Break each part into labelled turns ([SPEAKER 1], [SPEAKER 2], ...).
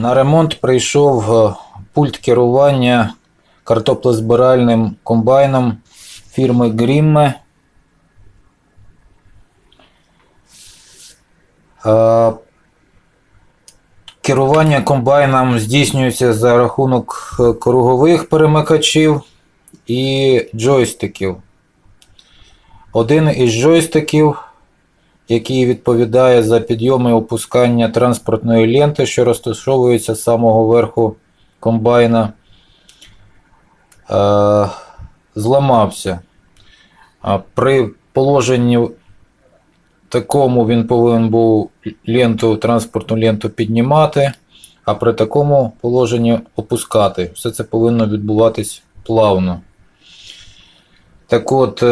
[SPEAKER 1] На ремонт прийшов е, пульт керування картоплезбиральним комбайном фірми Grimme. Е, Керування комбайном здійснюється за рахунок е, кругових перемикачів і джойстиків. Один із джойстиків, який відповідає за підйом і опускання транспортної ленти, що розташовується з самого верху комбайна, е, зламався. При положенні такому він повинен був ленту, транспортну ленту піднімати, а при такому положенні опускати. Все це повинно відбуватись плавно. Так от,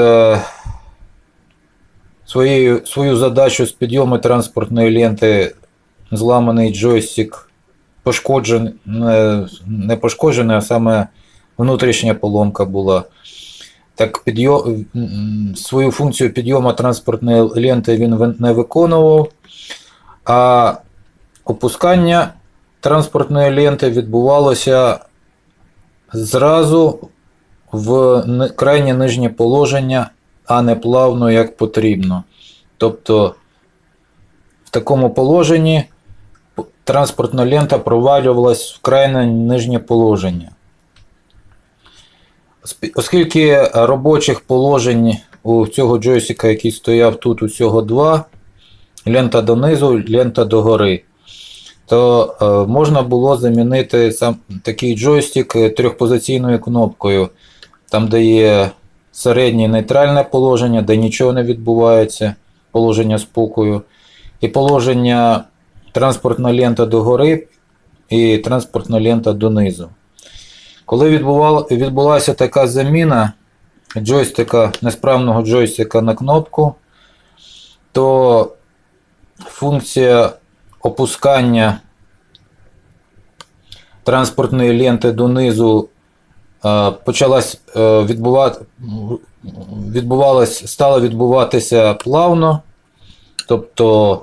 [SPEAKER 1] своєю, свою задачу з підйому транспортної ленти зламаний джойстик пошкоджений, не, пошкоджений, а саме внутрішня поломка була. Так, підйом, свою функцію підйому транспортної ленти він не виконував, а опускання транспортної ленти відбувалося зразу в крайнє нижнє положення, а не плавно, як потрібно. Тобто в такому положенні транспортна лента провалювалась в крайнє нижнє положення. Оскільки робочих положень у цього джойстика, який стояв тут, усього два, лента донизу, лента догори, то е, можна було замінити сам такий джойстик трьохпозиційною кнопкою, там, де є середнє нейтральне положення, де нічого не відбувається, положення спокою, і положення транспортна лента догори і транспортна лента донизу. Коли відбулася така заміна джойстика, несправного джойстика на кнопку, то функція опускання транспортної ленти донизу почалась е, відбувати, відбувалась, стала відбуватися плавно. Тобто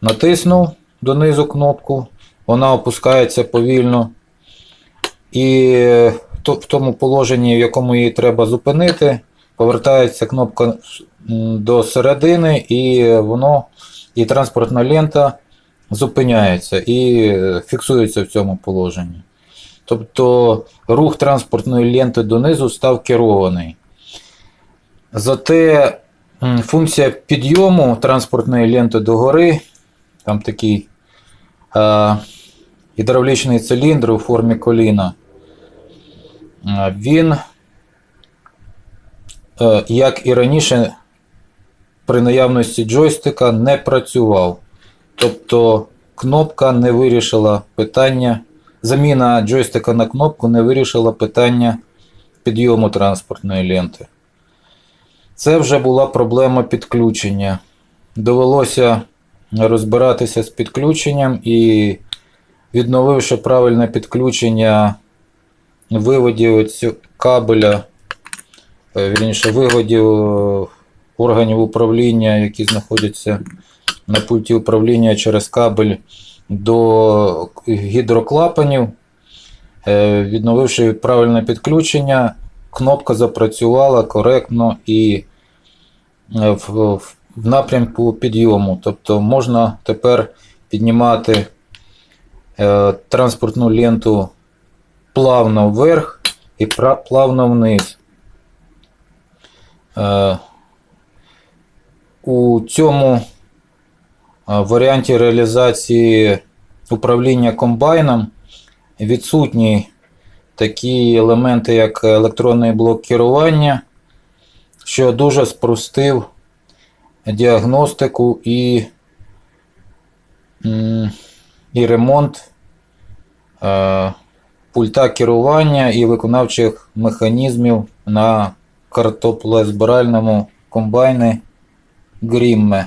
[SPEAKER 1] натиснув донизу кнопку, вона опускається повільно. І в тому положенні, в якому її треба зупинити, повертається кнопка до середини, і воно, і транспортна лента зупиняється і е, фіксується в цьому положенні. Тобто рух транспортної ленти донизу став керований. Зате функція підйому транспортної ленти догори, там такий е, гідравлічний циліндр у формі коліна. Е, Він, е, як і раніше, при наявності джойстика не працював. Тобто кнопка не вирішила питання, заміна джойстика на кнопку не вирішила питання підйому транспортної ленти. Це вже була проблема підключення. Довелося розбиратися з підключенням і відновивши правильне підключення виводів кабеля, е, вірніше, виводів органів управління, які знаходяться на пульті управління через кабель до гідроклапанів. Е, Відновивши правильне підключення, кнопка запрацювала коректно і е, в, напрямку підйому. Тобто можна тепер піднімати е, транспортну ленту плавно вверх і плавно вниз. У цьому е, варіанті реалізації управління комбайном відсутні такі елементи, як електронний блок керування, що дуже спростив діагностику і, і ремонт пульта керування і виконавчих механізмів на картоплезбиральному комбайні Grimme.